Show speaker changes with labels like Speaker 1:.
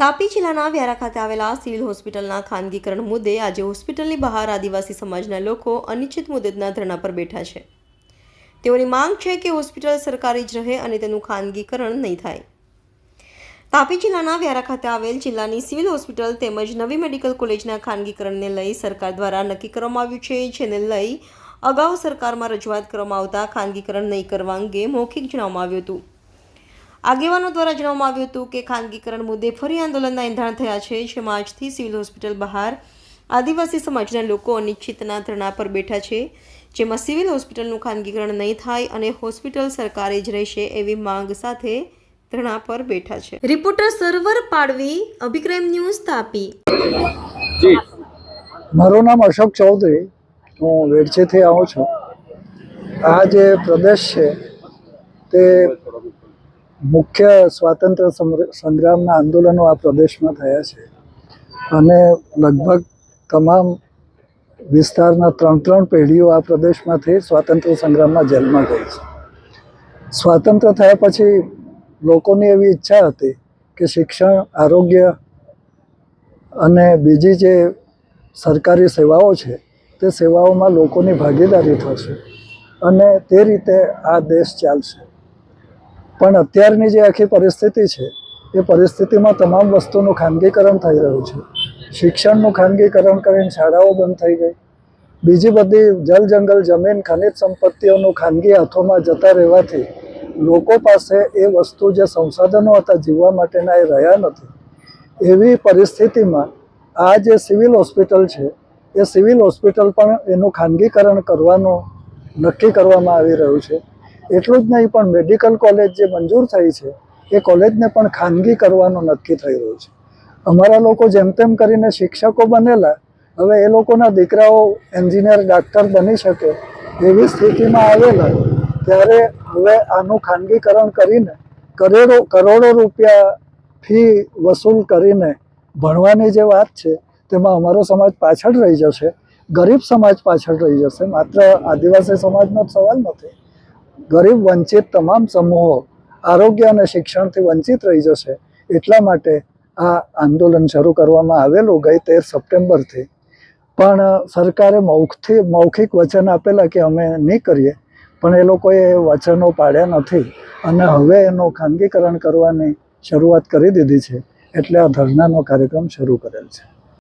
Speaker 1: તાપી જિલ્લાના વ્યારા ખાતે આવેલા સિવિલ હોસ્પિટલના ખાનગીકરણ મુદ્દે આજે હોસ્પિટલની બહાર આદિવાસી સમાજના લોકો અનિશ્ચિત મુદતના ધરણા પર બેઠા છે. તેઓની માંગ છે કે હોસ્પિટલ સરકારી જ રહે અને તેનું ખાનગીકરણ નહીં થાય. તાપી જિલ્લાના વ્યારા ખાતે આવેલ જિલ્લાની સિવિલ હોસ્પિટલ તેમજ નવી મેડિકલ કોલેજના ખાનગીકરણને લઈ સરકાર દ્વારા નક્કી કરવામાં આવ્યું છે, જેને લઈ અગાઉ સરકારમાં રજૂઆત કરવામાં આવતા ખાનગીકરણ નહીં કરવા અંગે મૌખિક જણાવવામાં આવ્યું હતું. આગેવાનો દ્વારા જણાવવામાં આવ્યું હતું કે ખાનગીકરણ મુદ્દે ફરી આંદોલનના એંધાણ થયા છે જેમાં આજથી સિવિલ હોસ્પિટલ બહાર આદિવાસી સમાજના લોકો અનિશ્ચિતના ધરણા પર બેઠા છે જેમાં સિવિલ હોસ્પિટલનું ખાનગીકરણ નહીં થાય અને હોસ્પિટલ સરકારે જ રહેશે એવી માંગ સાથે ધરણા પર બેઠા છે. રિપોર્ટર સર્વર પાડવી અભિક્રમ ન્યૂઝ તાપી.
Speaker 2: મારું નામ અશોક ચૌધરી. હું વેડછીથી આવું છું. આ જે પ્રદેશ છે તે મુખ્ય સ્વાતંત્ર્ય સંગ્રામના આંદોલનો આ પ્રદેશમાં થયા છે. અને લગભગ તમામ વિસ્તારના ત્રણ ત્રણ પેઢીઓ આ પ્રદેશમાંથી સ્વાતંત્ર્ય સંગ્રામમાં જેલમાં ગઈ છે. સ્વાતંત્ર્ય થયા પછી લોકોની એવી ઈચ્છા હતી કે શિક્ષણ, આરોગ્ય અને બીજી જે સરકારી સેવાઓ છે, તે સેવાઓમાં લોકોની ભાગીદારી થશે અને તે રીતે આ દેશ ચાલશે. પણ અત્યારની જે આખી પરિસ્થિતિ છે, એ પરિસ્થિતિમાં તમામ વસ્તુનું ખાનગીકરણ થઈ રહ્યું છે. શિક્ષણનું ખાનગીકરણ કરીને શાળાઓ બંધ થઈ ગઈ. બીજી બધી જલ જંગલ, જમીન, ખનિજ સંપત્તિઓનું ખાનગી હાથોમાં જતા રહેવાથી લોકો પાસે એ વસ્તુ જે સંસાધનો હતા જીવવા માટેના એ રહ્યા નથી. એવી પરિસ્થિતિમાં આ જે સિવિલ હોસ્પિટલ છે, એ સિવિલ હોસ્પિટલ પણ એનું ખાનગીકરણ કરવાનું નક્કી કરવામાં આવી રહ્યું છે. એટલું જ નહીં, પણ મેડિકલ કોલેજ જે મંજૂર થઈ છે, એ કોલેજને પણ ખાનગી કરવાનું નક્કી થઈ રહ્યું છે. અમારા લોકો જેમ તેમ કરીને શિક્ષકો બનેલા, હવે એ લોકોના દીકરાઓ એન્જિનિયર, ડાક્ટર બની શકે એવી સ્થિતિમાં આવેલા, ત્યારે હવે આનું ખાનગીકરણ કરીને કરોડો કરોડો રૂપિયા ફી વસૂલ કરીને ભણવાની જે વાત છે, તેમાં અમારો સમાજ પાછળ રહી જશે. ગરીબ સમાજ પાછળ રહી જશે. માત્ર આદિવાસી સમાજનો જ સવાલ નથી. ગરીબ વંચિત તમામ સમૂહો આરોગ્ય અને શિક્ષણથી વંચિત રહી જશે એટલા માટે આ આંદોલન શરૂ કરવામાં આવેલું ગઈ તેર સપ્ટેમ્બરથી. પણ સરકારે મૌખથી, મૌખિક વચન આપેલા કે અમે નહીં કરીએ, પણ એ લોકોએ વચનો પાડ્યા નથી અને હવે એનું ખાનગીકરણ કરવાની શરૂઆત કરી દીધી છે. એટલે આ ધરણાનો કાર્યક્રમ શરૂ કરેલ છે.